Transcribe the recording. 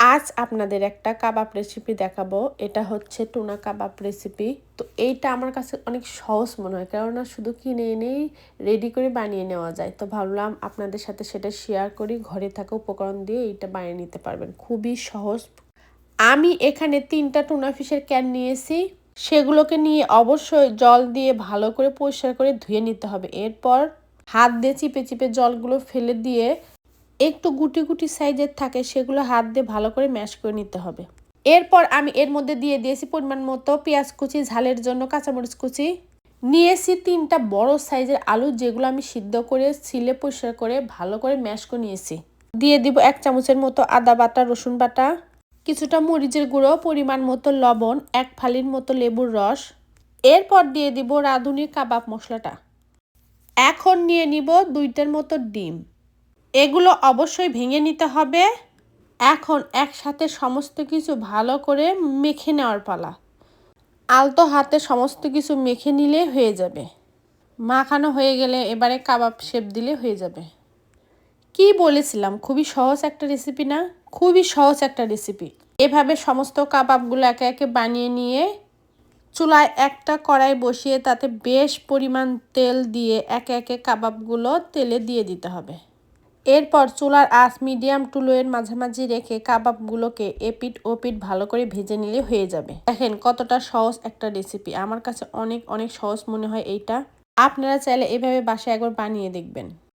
আজ আপনাদের একটা কাবাব রেসিপি দেখাবো। এটা হচ্ছে টুনা কাবাব রেসিপি তো এইটা আমার কাছে অনেক সহজ মনে হয়, কেননা শুধু কিনে এনেই রেডি করে বানিয়ে নেওয়া যায়। তো ভাবলাম আপনাদের সাথে সেটা শেয়ার করি, ঘরে থাকা উপকরণ দিয়ে এইটা বানিয়ে নিতে পারবেন। খুবই সহজ। আমি এখানে তিনটা টুনা ফিশের ক্যান নিয়েছি। সেগুলোকে নিয়ে অবশ্যই জল দিয়ে ভালো করে পরিষ্কার করে ধুয়ে নিতে হবে। এরপর হাত দিয়ে চিপে চিপে জলগুলো ফেলে দিয়ে একটু গুটি গুটি সাইজের থাকে, সেগুলো হাত দিয়ে ভালো করে ম্যাশ করে নিতে হবে। এরপর আমি এর মধ্যে দিয়ে দিয়েছি পরিমাণ মতো পেঁয়াজ কুচি, ঝালের জন্য কাঁচামরিচ কুচি। নিয়েছি তিনটা বড় সাইজের আলু, যেগুলো আমি সিদ্ধ করে, ছিলে পরিষ্কার করে ভালো করে ম্যাশ করে নিয়েছি। দিয়ে দিব এক চামচের মতো আদা বাটা, রসুন বাটা, কিছুটা মরিচের গুঁড়ো, পরিমাণ মতো লবণ, এক ফালির মতো লেবুর রস। এরপর দিয়ে দিব রাঁধুনি কাবাব মশলাটা। এখন নিয়ে নিব দুইটার মতো ডিম। এগুলো অবশ্যই ভেঙে নিতে হবে। এখন একসাথে সমস্ত কিছু ভালো করে মেখে নেওয়ার পালা। আলতো হাতে সমস্ত কিছু মেখে নিলে হয়ে যাবে। মাখানো হয়ে গেলে এবারে কাবাব শেপ দিলে হয়ে যাবে। কি বলেছিলাম? খুবই সহজ একটা রেসিপি না? খুবই সহজ একটা রেসিপি এভাবে সমস্ত কাবাবগুলো একে একে বানিয়ে নিয়ে চুলায় একটা কড়াই বসিয়ে তাতে বেশ পরিমাণ তেল দিয়ে একে একে কাবাবগুলো তেলে দিয়ে দিতে হবে। এরপর চুলার আঁচ মিডিয়াম টু লোয়ের মাঝামাঝি রেখে কাবাবগুলোকে এপিট ওপিট ভালো করে ভেজে নিলে হয়ে যাবে। দেখেন কতটা সহজ একটা রেসিপি আমার কাছে অনেক অনেক সহজ মনে হয় এইটা। আপনারা চাইলে এভাবে বাসায় একবার বানিয়ে দেখবেন।